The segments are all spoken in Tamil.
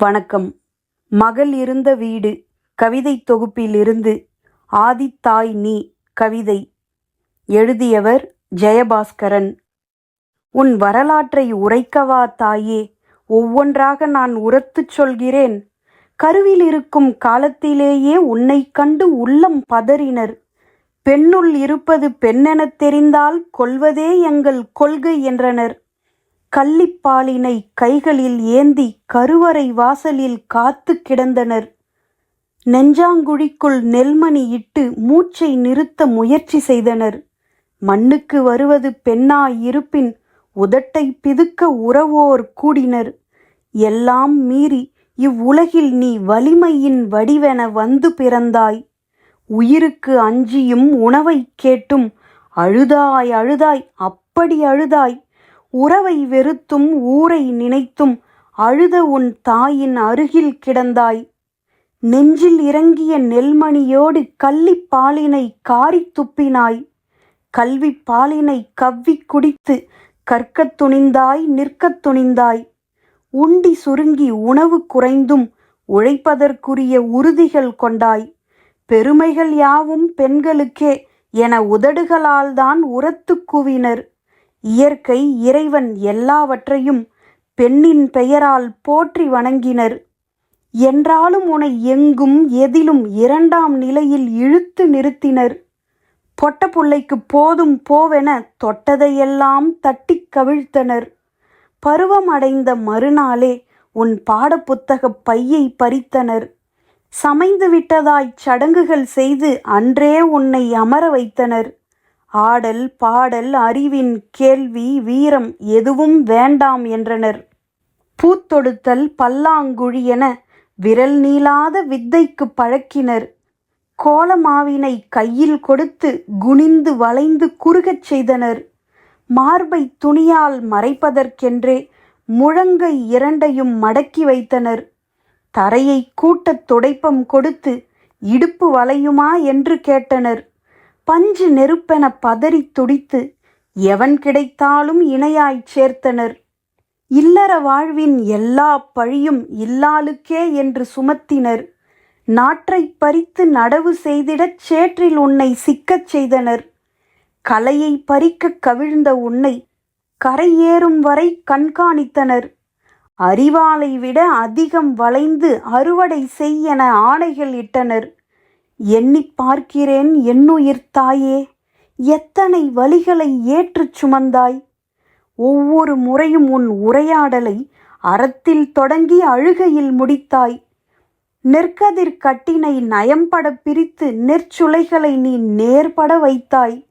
வணக்கம். மகள் இருந்த வீடு கவிதை தொகுப்பிலிருந்து ஆதித்தாய் நீ கவிதை. எழுதியவர் ஜெயபாஸ்கரன். உன் வரலாற்றை உரைக்கவா தாயே ஒவ்வொன்றாக நான் உரத்துச் சொல்கிறேன். கருவில் இருக்கும் காலத்திலேயே உன்னை கண்டு உள்ளம் பதறினர். பெண்ணுள் இருப்பது பெண்ணெனத் தெரிந்தால் கொல்வதே எங்கள் கொள்கை என்றனர். கள்ளிப்பாலினை கைகளில் ஏந்தி கருவறை வாசலில் காத்து கிடந்தனர். நெஞ்சாங்குழிக்குள் நெல்மணி இட்டு மூச்சை நிறுத்த முயற்சி செய்தனர். மண்ணுக்கு வருவது பெண்ணாய் இருப்பின் உதட்டை பிதுக்க உறவோர் கூடினர். எல்லாம் மீறி இவ்வுலகில் நீ வலிமையின் வடிவென வந்து பிறந்தாய். உயிருக்கு அஞ்சியும் உணவைக் கேட்டும் அழுதாய் அழுதாய் அப்படி அழுதாய் உறவை வெறுத்தும் ஊரை நினைத்தும் அழுத உன் தாயின் அருகில் கிடந்தாய். நெஞ்சில் இறங்கிய நெல்மணியோடு கள்ளிப்பாலினை காரி காரித் துப்பினாய். கல்விப் பாலினை கவ்விக் குடித்து கற்கத் துணிந்தாய் நிற்கத் துணிந்தாய். உண்டி சுருங்கி உணவு குறைந்தும் உழைப்பதற்குரிய உறுதிகள் கொண்டாய். பெருமைகள் யாவும் பெண்களுக்கே என உதடுகளால்தான் உரத்து குவினர். இயற்கை இறைவன் எல்லாவற்றையும் பெண்ணின் பெயரால் போற்றி வணங்கினர். என்றாலும் உனை எங்கும் எதிலும் இரண்டாம் நிலையில் இழுத்து நிறுத்தினர். பொட்ட பிள்ளைக்கு போதும் போவென தொட்டதையெல்லாம் தட்டிக் கவிழ்த்தனர். பருவம் அடைந்த மறுநாளே உன் பாடப்புத்தகப் பையை பறித்தனர். சமைந்து விட்டதாய் சடங்குகள் செய்து அன்றே உன்னை அமர வைத்தனர். ஆடல் பாடல் அறிவின் கேள்வி வீரம் எதுவும் வேண்டாம் என்றனர். பூத்தொடுத்தல் பல்லாங்குழி என விரல் நீளாத வித்தைக்கு பழக்கினர். கோலமாவினை கையில் கொடுத்து குனிந்து வளைந்து குறுகச் செய்தனர். மார்பை துணியால் மறைப்பதற்கென்றே முழங்கை இரண்டையும் மடக்கி வைத்தனர். தரையை கூட்டத் துடைப்பம் கொடுத்து இடுப்பு வளையுமா என்று கேட்டனர். பஞ்சு நெருப்பென பதறித் துடித்து எவன் கிடைத்தாலும் இணையாய்ச் சேர்த்தனர். இல்லற வாழ்வின் எல்லா பழியும் இல்லாளுக்கே என்று சுமத்தினர். நாற்றைப் பறித்து நடவு செய்திடச் சேற்றில் உன்னை சிக்கச் செய்தனர். கலையை பறிக்கக் கவிழ்ந்த உன்னை கரையேறும் வரை கண்காணித்தனர். அறிவாளை விட அதிகம் வளைந்து அறுவடை செய் என ஆணைகள் இட்டனர். எண்ணிப் பார்க்கிறேன் என்னுயிர் தாயே எத்தனை வலிகளை ஏற்றுச் சுமந்தாய்? ஒவ்வொரு முறையும் உன் உரையாடலை அறத்தில் தொடங்கி அழுகையில் முடித்தாய். நெற்கதிர் கட்டினை நயம்பட பிரித்து நெற்சுளைகளை நீ நேர்பட வைத்தாய்.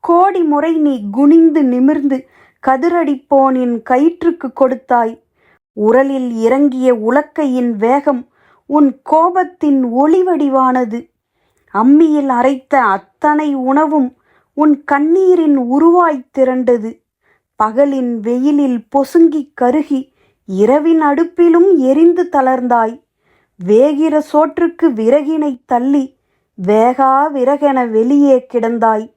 கோடி முறை நீ குனிந்து நிமிர்ந்து கதிரடிப்போனின் கயிற்றுக்கு கொடுத்தாய். உரலில் இறங்கிய உலக்கையின் வேகம் உன் கோபத்தின் ஒளிவடிவானது. அம்மியில் அரைத்த அத்தனை உணவும் உன் கண்ணீரின் உருவாய் திரண்டது. பகலின் வெயிலில் பொசுங்கிக் கருகி இரவின் அடுப்பிலும் எரிந்து தளர்ந்தாய். வேகிற சோற்றுக்கு விறகினைத் தள்ளி வேகா விறகென வெளியே கிடந்தாய்.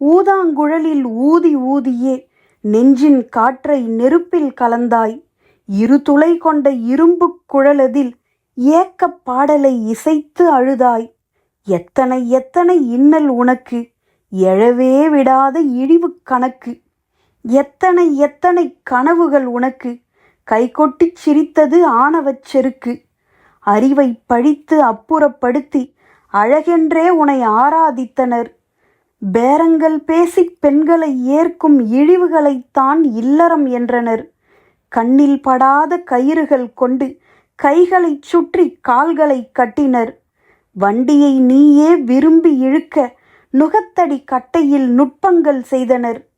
ஊதாங்குழலில் ஊதி ஊதியே நெஞ்சின் காற்றை நெருப்பில் கலந்தாய். இரு துளை கொண்ட இரும்புக் குழலதில் ஏக்கப் பாடலை இசைத்து அழுதாய். எத்தனை எத்தனை இன்னல் உனக்கு? எழவே விடாத இழிவுக் கணக்கு. எத்தனை எத்தனை கனவுகள் உனக்கு? கைகொட்டிச் சிரித்தது ஆணவச் செருக்கு. அறிவை பழித்து அப்புறப்படுத்தி அழகென்றே உனை ஆராதித்தனர். பேரங்கள் பேசிப் பெண்களை ஏற்கும் இழிவுகளைத்தான் இல்லறம் என்றனர். கண்ணில் படாத கயிறுகள் கொண்டு கைகளைச் சுற்றி கால்களை கட்டினர். வண்டியை நீயே விரும்பி இழுக்க நுகத்தடி கட்டையில் நுட்பங்கள் செய்தனர்.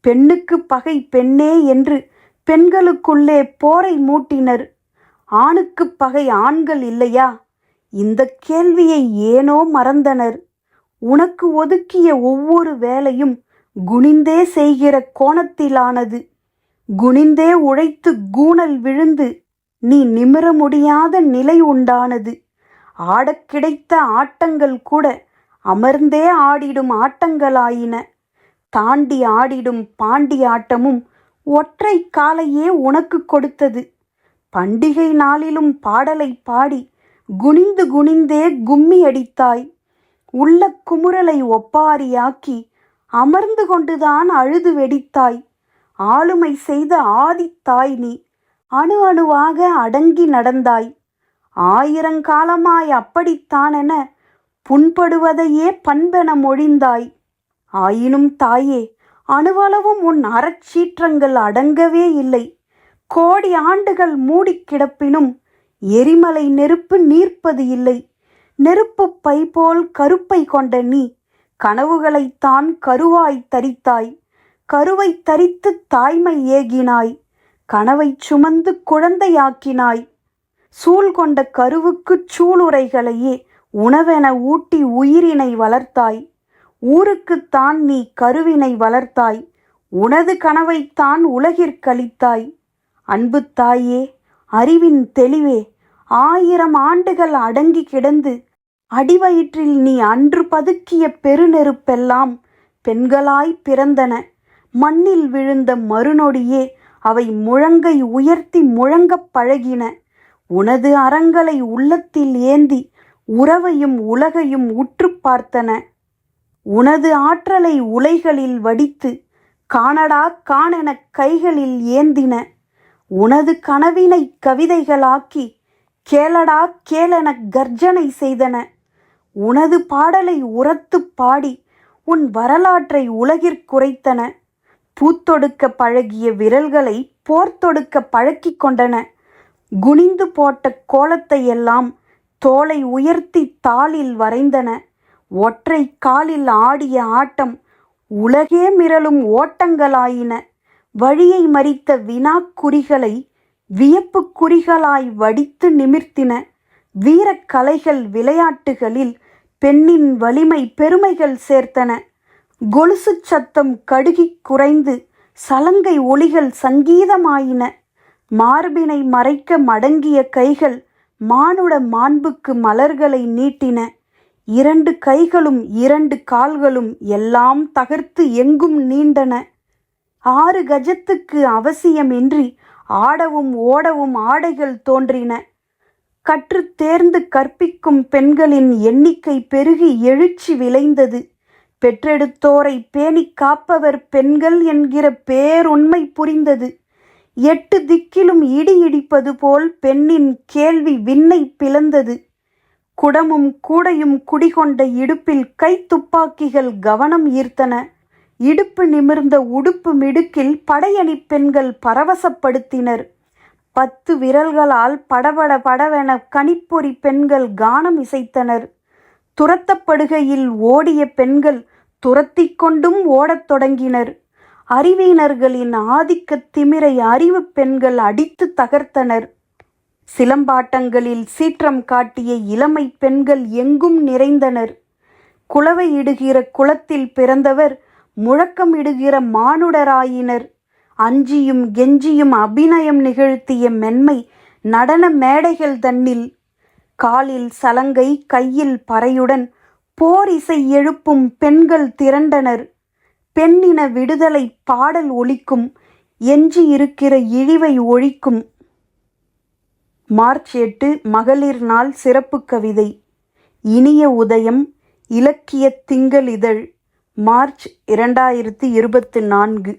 பெண்ணுக்கு பகை பெண்ணே என்று பெண்களுக்குள்ளே போரை மூட்டினர். ஆணுக்கு பகை ஆண்கள் இல்லையா? இந்த கேள்வியை ஏனோ மறந்தனர். உனக்கு ஒதுக்கிய ஒவ்வொரு வேலையும் குனிந்தே செய்கிற கோணத்திலானது. குனிந்தே உழைத்து கூணல் விழுந்து நீ நிமிர முடியாத நிலை உண்டானது. ஆடக் கிடைத்த ஆட்டங்கள் கூட அமர்ந்தே ஆடிடும் ஆட்டங்களாயின. தாண்டி ஆடிடும் பாண்டி ஆட்டமும் ஒற்றை காலையே உனக்கு கொடுத்தது. பண்டிகை நாளிலும் பாடலை பாடி குனிந்து குனிந்தே கும்மி அடித்தாய். உள்ள குமுறலை ஒப்பாரியாக்கி அமர்ந்து கொண்டுதான் அழுது வெடித்தாய். ஆளுமை செய்த ஆதித்தாய் நீ அணு அணுவாக அடங்கி நடந்தாய். ஆயிரங்காலமாய் அப்படித்தானென புண்படுவதையே பண்பென மொழிந்தாய். ஆயினும் தாயே அணுவளவும் உன் அறச்சீற்றங்கள் அடங்கவே இல்லை. கோடி ஆண்டுகள் மூடிக் கிடப்பினும் எரிமலை நெருப்பு நீர்ப்பது இல்லை. நெருப்புப் பை போல் கருப்பை கொண்ட நீ கனவுகளைத்தான் கருவாய் தரித்தாய். கருவை தரித்து தாய்மை ஏகினாய். கனவைச் சுமந்து குழந்தையாக்கினாய். சூழ் கொண்ட கருவுக்குச் சூளுரைகளையே உணவென ஊட்டி உயிரினை வளர்த்தாய். ஊருக்குத்தான் நீ கருவினை வளர்த்தாய். உனது கனவைத்தான் உலகிற்கழித்தாய் அன்பு தாயே அறிவின் தெளிவே ஆயிரம் ஆண்டுகள் அடங்கி கிடந்து அடிவயிற்றில் நீ அன்று பதுக்கிய பெருநெருப்பெல்லாம் பெண்களாய் பிறந்தன. மண்ணில் விழுந்த மறுநொடியே அவை முழங்கை உயர்த்தி முழங்கப் பழகின. உனது அறங்களை உள்ளத்தில் ஏந்தி உறவையும் உலகையும் உற்று பார்த்தன. உனது ஆற்றலை உலைகளில் வடித்து காணடா காணெனக் கைகளில் ஏந்தின. உனது கனவினை கவிதைகளாக்கி கேளடா கேளெனக் கர்ஜனை செய்தன. உனது பாடலை உரத்துப் பாடி உன் வரலாற்றை உலகிற்குரைத்தன பூத்தொடுக்க பழகிய விரல்களை போர்த்தொடுக்க பழக்கிக் கொண்டன. குனிந்து போட்ட கோலத்தையெல்லாம் தோலை உயர்த்தி தாளில் வரைந்தன. ஒற்றை காலில் ஆடிய ஆட்டம் உலகே மிரளும் ஓட்டங்களாயின. வழியை மறித்த வினாக்குறிகளை வியப்பு குறிகளாய் வடித்து நிமிர்த்தின. வீரக்கலைகள் விளையாட்டுகளில் பெண்ணின் வலிமை பெருமைகள் சேர்த்தன. கொலுசு சத்தம் கடுகிக் குறைந்து சலங்கை ஒளிகள் சங்கீதமாயின. மார்பினை மறைக்க மடங்கிய கைகள் மானுட மாண்புக்கு மலர்களை நீட்டின. இரண்டு கைகளும் இரண்டு கால்களும் எல்லாம் தகர்த்து எங்கும் நீண்டன. ஆறு கஜத்துக்கு அவசியமின்றி ஆடவும் ஓடவும் ஆடைகள் தோன்றின. கற்றுத் தேர்ந்து கற்பிக்கும் பெண்களின் எண்ணிக்கை பெருகி எழுச்சி விளைந்தது. பெற்றெடுத்தோரை பேணிக் காப்பவர் பெண்கள் என்கிற பேருண்மை புரிந்தது. எட்டு திக்கிலும் இடி இடிப்பது போல் பெண்ணின் கேள்வி விண்ணை பிளந்தது. குடமும் கூடையும் குடிகொண்ட இடுப்பில் கைத்துப்பாக்கிகள் கவனம் ஈர்த்தன. இடுப்பு நிமிர்ந்த உடுப்பு மிடுக்கில் படையணி பெண்கள் பரவசப்படுத்தினர். பத்து விரல்களால் படபட படவென கணிப்பொறி பெண்கள் கானம் இசைத்தனர். துரத்தப்படுகையில் ஓடிய பெண்கள் துரத்திக் கொண்டும் ஓடத் தொடங்கினர். அறிவியினர்களின் ஆதிக்க திமிரை அறிவு பெண்கள் அடித்து தகர்த்தனர். சிலம்பாட்டங்களில் சீற்றம் காட்டிய இளமை பெண்கள் எங்கும் நிறைந்தனர். குளவை இடுகிற குளத்தில் பிறந்தவர் முழக்கம் இடுகிற மானுடராயினர். அஞ்சியும் கெஞ்சியும் அபிநயம் நிகழ்த்திய மென்மை நடன மேடைகள் தன்னில். காலில் சலங்கை கையில் பறையுடன் போர் இசை எழுப்பும் பெண்கள் திரண்டனர். பெண்ணின விடுதலை பாடல் ஒழிக்கும் எஞ்சி இருக்கிற இழிவை ஒழிக்கும். மார்ச் எட்டு மகளிர் நாள் சிறப்பு கவிதை. இனிய உதயம் இலக்கிய திங்கள் இதழ் மார்ச் இரண்டாயிரத்தி இருபத்து நான்கு.